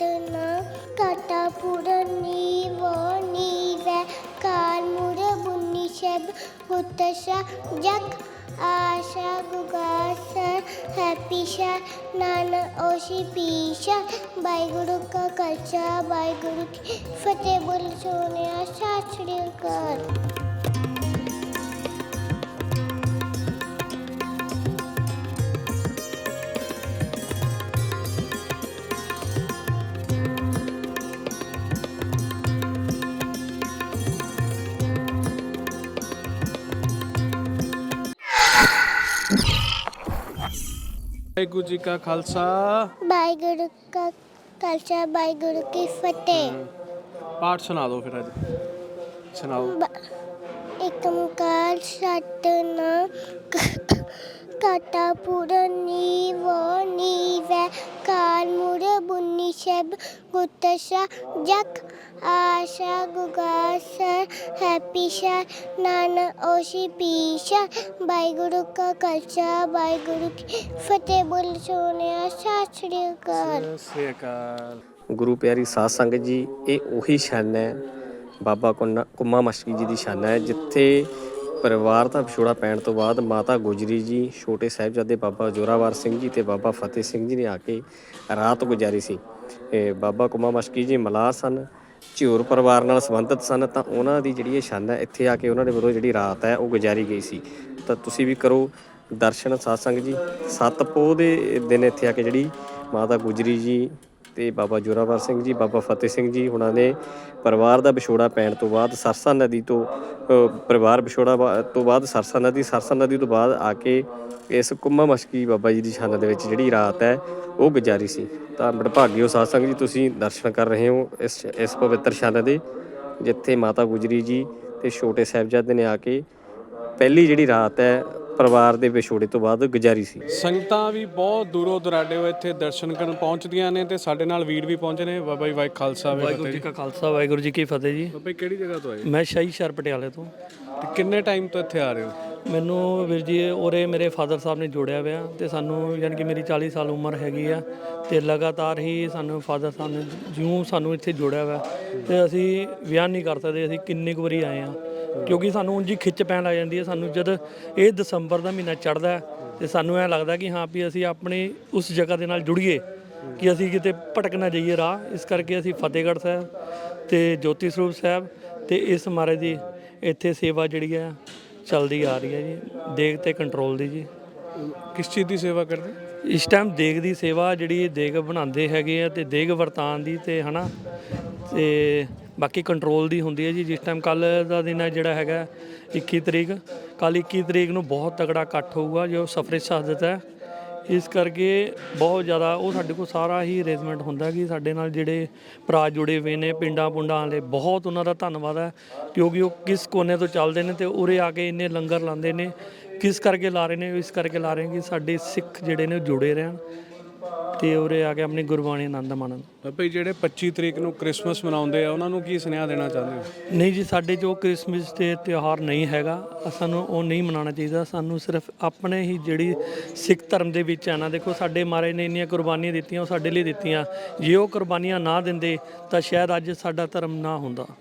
கட்டனா கட்டாபுட நீவோ நீவ கால்முட புன்னிஷப் புத்தஷா jug Asha குகாசர் ஹப்பிஷா நான ஓஷி பீஷா ਬਾਈਗੁਰੂ ਕਾ ਕਲਚਾ ਬਾਈਗੁਰੂ ਕੀ ਫਤਿਹ ਬੋਲ ਸੋਨਿਆ ਸਾਚੜੀ ਕਰ ਵਾਹਿਗੁਰੂ ਜੀ ਕਾ ਖਾਲਸਾ। ਵਾਹਿਗੁਰੂ ਕਾ ਖਾਲਸਾ ਵਾਹਿਗੁਰੂ ਕੀ ਫਤਿਹ। ਪਾਠ ਸੁਣਾ ਦਿਓ ਫਿਰ ਅੱਜ। ਸੁਣਾਓ। ਇੱਕ ਓੰਕਾਰ ਸਤਨਾਮ ਕਾਟਾ ਪੂਰਨੀ ਬੁਨੀ ਸ਼ਬ ਗੁੱਤਸ਼ਾ ਜਗ ਆਸ਼ਾ ਗੁਗਾਸਾ ਹੈਪੀਸ਼ਾ ਨਾਨ ਓਸ਼ੀ ਪੀਸ਼ਾ ਵਾਹਿਗੁਰੂ ਕਾ ਖਾਲਸਾ ਵਾਹਿਗੁਰੂ ਕੀ ਫਤਿਹ ਬੋਲ ਸੋਨਿਆ ਸਤਿ ਅਕਾਲ ਸ੍ਰੀ ਅਕਾਲ ਗੁਰੂ ਪਿਆਰੀ ਸਾਧ ਸੰਗਤ ਜੀ ਇਹ ਉਹੀ ਛੰਨ ਹੈ ਬਾਬਾ ਕੁੰਮਾ ਮਸ਼ਕੀ ਜੀ ਦੀ ਸ਼ਾਨ ਹੈ ਜਿੱਥੇ ਪਰਿਵਾਰ ਦਾ ਵਿਛੋੜਾ ਪੈਣ ਤੋਂ ਬਾਅਦ ਮਾਤਾ ਗੁਜਰੀ ਜੀ, ਛੋਟੇ ਸਾਹਿਬਜ਼ਾਦੇ ਬਾਬਾ ਜੋਰਾਵਰ ਸਿੰਘ ਜੀ ਤੇ ਬਾਬਾ ਫਤਿਹ ਸਿੰਘ ਜੀ ਨੇ ਆ ਕੇ ਰਾਤ ਗੁਜ਼ਾਰੀ ਸੀ। ਬਾਬਾ ਕੁਮਾ ਮਸ਼ਕੀ ਜੀ ਮਲਾਹ ਸਨ ਝਿਉਰ ਪਰਿਵਾਰ ਨਾਲ ਸੰਬੰਧਿਤ ਸਨ, ਤਾਂ ਉਹਨਾਂ ਦੀ ਜਿਹੜੀ ਇਹ ਛੰਨ ਹੈ, ਇੱਥੇ ਆ ਕੇ ਉਹਨਾਂ ਦੇ ਵੱਲੋਂ ਜਿਹੜੀ ਰਾਤ ਹੈ, ਉਹ ਗੁਜ਼ਾਰੀ ਗਈ ਸੀ। ਤਾਂ ਤੁਸੀਂ ਵੀ ਕਰੋ ਦਰਸ਼ਨ, ਸਾਧ ਸੰਗਤ ਜੀ। ਸੱਤ ਪੋਹ ਦੇ ਦਿਨ ਇੱਥੇ ਆ ਕੇ ਜਿਹੜੀ ਮਾਤਾ ਗੁਜਰੀ ਜੀ ਤੇ ਬਾਬਾ ਜੋਰਾਵਰ ਸਿੰਘ ਜੀ, ਬਾਬਾ ਫਤਿਹ ਸਿੰਘ ਜੀ ਉਹਨਾਂ ਨੇ ਪਰਿਵਾਰ ਦਾ ਵਿਛੋੜਾ ਪੈਣ ਤੋਂ ਬਾਅਦ ਸਰਸਾ ਨਦੀ ਤੋਂ ਪਰਿਵਾਰ ਵਿਛੋੜਾ ਬਾ- ਤੋਂ ਬਾਅਦ ਸਰਸਾ ਨਦੀ ਸਰਸਾ ਨਦੀ ਤੋਂ ਬਾਅਦ ਆ ਕੇ ਇਸ ਕੁੰਮਾ ਮਸ਼ਕੀ ਬਾਬਾ ਜੀ ਦੀ ਛਾਨ ਦੇ ਵਿੱਚ ਜਿਹੜੀ ਰਾਤ ਹੈ, ਉਹ ਗੁਜ਼ਾਰੀ ਸੀ। ਤਾਂ ਬੜਭਾਗਿਓ ਸਾਧ ਸੰਗਤ ਜੀ, ਤੁਸੀਂ ਦਰਸ਼ਨ ਕਰ ਰਹੇ ਹੋ ਇਸ ਇਸ ਪਵਿੱਤਰ ਛਾਨ ਦੇ, ਜਿੱਥੇ ਮਾਤਾ ਗੁਜਰੀ ਜੀ ਤੇ ਛੋਟੇ ਸਾਹਿਬਜ਼ਾਦੇ ਨੇ ਆ ਕੇ ਪਹਿਲੀ ਜਿਹੜੀ ਰਾਤ ਹੈ ਪਰਿਵਾਰ ਦੇ ਵਿਛੋੜੇ ਤੋਂ ਬਾਅਦ ਗੁਜ਼ਾਰੀ ਸੀ। ਸੰਗਤਾਂ ਵੀ ਬਹੁਤ ਦੂਰੋਂ ਦੁਰਾਡੇ ਹੋਏ ਇੱਥੇ ਦਰਸ਼ਨ ਕਰਨ ਪਹੁੰਚਦੀਆਂ ਨੇ ਤੇ ਸਾਡੇ ਨਾਲ ਵੀਰ ਵੀ ਪਹੁੰਚੇ ਨੇ ਬਾਬਾ ਜੀ ਵਾਹਿ ਖਾਲਸਾ ਵਾਹਿ ਵਾਹਿਗੁਰੂ ਜੀ ਕਾ ਖਾਲਸਾ ਵਾਹਿਗੁਰੂ ਜੀ ਕੀ ਫਤਿਹ ਜੀ। ਬਾਬਾ ਜੀ ਕਿਹੜੀ ਜਗ੍ਹਾ ਤੋਂ ਆਏ? ਮੈਂ ਸ਼ਾਹੀ ਸ਼ਹਿਰ ਪਟਿਆਲੇ ਤੋਂ। ਤੇ ਕਿੰਨੇ ਟਾਈਮ ਤੋਂ ਇੱਥੇ ਆ ਰਹੇ ਹੋ? ਮੈਨੂੰ ਵੀਰ ਜੀ ਉਰੇ ਮੇਰੇ ਫਾਦਰ ਸਾਹਿਬ ਨੇ ਜੋੜਿਆ ਹੋਇਆ ਤੇ ਸਾਨੂੰ ਯਾਨੀ ਕਿ ਮੇਰੀ 40 ਸਾਲ ਉਮਰ ਹੈਗੀ ਆ ਤੇ ਲਗਾਤਾਰ ਹੀ ਸਾਨੂੰ ਫਾਦਰ ਸਾਹਿਬ ਨੇ ਜਿਉਂ ਸਾਨੂੰ ਇੱਥੇ ਜੋੜਿਆ ਹੋਇਆ ਤੇ ਅਸੀਂ ਵਿਆਹ ਨਹੀਂ ਕਰ ਸਕਦੇ, ਅਸੀਂ ਕਿੰਨੀ ਕੁ ਵਾਰੀ ਆਏ ਆ ਕਿਉਂਕਿ ਸਾਨੂੰ ਉਂਝ ਹੀ ਖਿੱਚ ਪੈਣ ਲੱਗ ਜਾਂਦੀ ਹੈ, ਸਾਨੂੰ ਜਦ ਇਹ ਦਸੰਬਰ ਦਾ ਮਹੀਨਾ ਚੜਦਾ ਤੇ ਸਾਨੂੰ ਐ ਲੱਗਦਾ ਕਿ ਹਾਂ ਵੀ ਅਸੀਂ ਆਪਣੀ ਉਸ ਜਗ੍ਹਾ ਦੇ ਨਾਲ ਜੁੜੀਏ ਕਿ ਅਸੀਂ ਕਿਤੇ ਭਟਕ ਨਾ ਜਾਈਏ ਰਾਹ। ਇਸ ਕਰਕੇ ਅਸੀਂ ਫਤਿਹਗੜ੍ਹ ਸਾਹਿਬ ਤੇ ਜੋਤੀ ਸਰੂਪ ਸਾਹਿਬ ਤੇ ਇਸ ਮਹਾਰਾਜ ਦੀ ਇੱਥੇ ਸੇਵਾ ਜਿਹੜੀ ਹੈ ਚੱਲਦੀ ਆ ਰਹੀ ਹੈ ਜੀ। ਦੇਗ ਤੇ ਕੰਟਰੋਲ ਦੀ ਜੀ। ਕਿਸ ਚੀਜ਼ ਦੀ ਸੇਵਾ ਕਰਦੇ? ਇਸ ਟਾਈਮ ਦੇਗ ਦੀ ਸੇਵਾ ਜਿਹੜੀ ਦੇਗ ਬਣਾਉਂਦੇ ਹੈਗੇ ਆ ਤੇ ਦੇਗ ਵਰਤਾਨ ਦੀ ਤੇ ਹਨਾ ਤੇ ਬਾਕੀ ਕੰਟਰੋਲ ਦੀ ਹੁੰਦੀ ਹੈ ਜੀ। ਜਿਸ ਟਾਈਮ ਕੱਲ ਦਾ ਦਿਨ ਹੈ ਜਿਹੜਾ ਹੈਗਾ 21 ਤਰੀਕ। ਕੱਲ 21 ਤਰੀਕ ਨੂੰ ਬਹੁਤ ਤਗੜਾ ਇਕੱਠ ਹੋਊਗਾ ਜੋ ਸਫਰੇ ਸ਼ਹਾਦਤ ਹੈ। ਇਸ ਕਰਕੇ ਬਹੁਤ ਜ਼ਿਆਦਾ ਉਹ ਸਾਡੇ ਕੋਲ ਸਾਰਾ ਹੀ ਅਰੇਂਜਮੈਂਟ ਹੁੰਦਾ ਕਿ ਸਾਡੇ ਨਾਲ ਜਿਹੜੇ ਭਰਾ ਜੁੜੇ ਹੋਏ ਨੇ, ਪਿੰਡਾਂ ਪੁੰਡਾਂ ਵਾਲੇ, ਬਹੁਤ ਉਹਨਾਂ ਦਾ ਧੰਨਵਾਦ ਹੈ, ਕਿਉਂਕਿ ਉਹ ਕਿਸ ਕੋਨੇ ਤੋਂ ਚੱਲਦੇ ਨੇ ਤੇ ਉਰੇ ਆ ਕੇ ਇੰਨੇ ਲੰਗਰ ਲਾਉਂਦੇ ਨੇ, ਕਿਸ ਕਰਕੇ ਲਾ ਰਹੇ ਨੇ, ਇਸ ਕਰਕੇ ਲਾ ਰਹੇ ਨੇ ਕਿ ਸਾਡੇ ਸਿੱਖ ਜਿਹੜੇ ਨੇ ਉਹ ਜੁੜੇ ਰਹਿਣ। ਤੇ ਉਰੇ ਆ ਕੇ ਆਪਣੀ ਗੁਰਬਾਣੀ ਆਨੰਦ ਮਾਣਨ। ਬਾਬਾ ਜੀ ਜਿਹੜੇ 25 ਤਰੀਕ ਨੂੰ ਕ੍ਰਿਸਮਸ ਮਨਾਉਂਦੇ ਆ ਉਹਨਾਂ ਨੂੰ ਕੀ ਸੁਨੇਹਾ ਦੇਣਾ ਚਾਹੁੰਦੇ ਹੋ? ਨਹੀਂ ਜੀ ਸਾਡੇ ਜੋ ਕ੍ਰਿਸਮਸ ਦੇ ਤਿਉਹਾਰ ਨਹੀਂ ਹੈਗਾ। ਸਾਨੂੰ ਉਹ ਨਹੀਂ ਮਨਾਉਣਾ ਚਾਹੀਦਾ। ਸਾਨੂੰ ਸਿਰਫ ਆਪਣੇ ਹੀ ਜਿਹੜੀ ਸਿੱਖ ਧਰਮ ਦੇ ਵਿੱਚ ਨਾ ਦੇਖੋ ਸਾਡੇ ਮਹਾਰਾਜ ਨੇ ਇੰਨੀਆਂ ਕੁਰਬਾਨੀਆਂ ਦਿੱਤੀਆਂ ਉਹ ਸਾਡੇ ਲਈ ਦਿੱਤੀਆਂ। ਜੇ ਉਹ ਕੁਰਬਾਨੀਆਂ ਨਾ ਦਿੰਦੇ ਤਾਂ ਸ਼ਾਇਦ ਅੱਜ ਸਾਡਾ ਧਰਮ ਨਾ ਹੁੰਦਾ।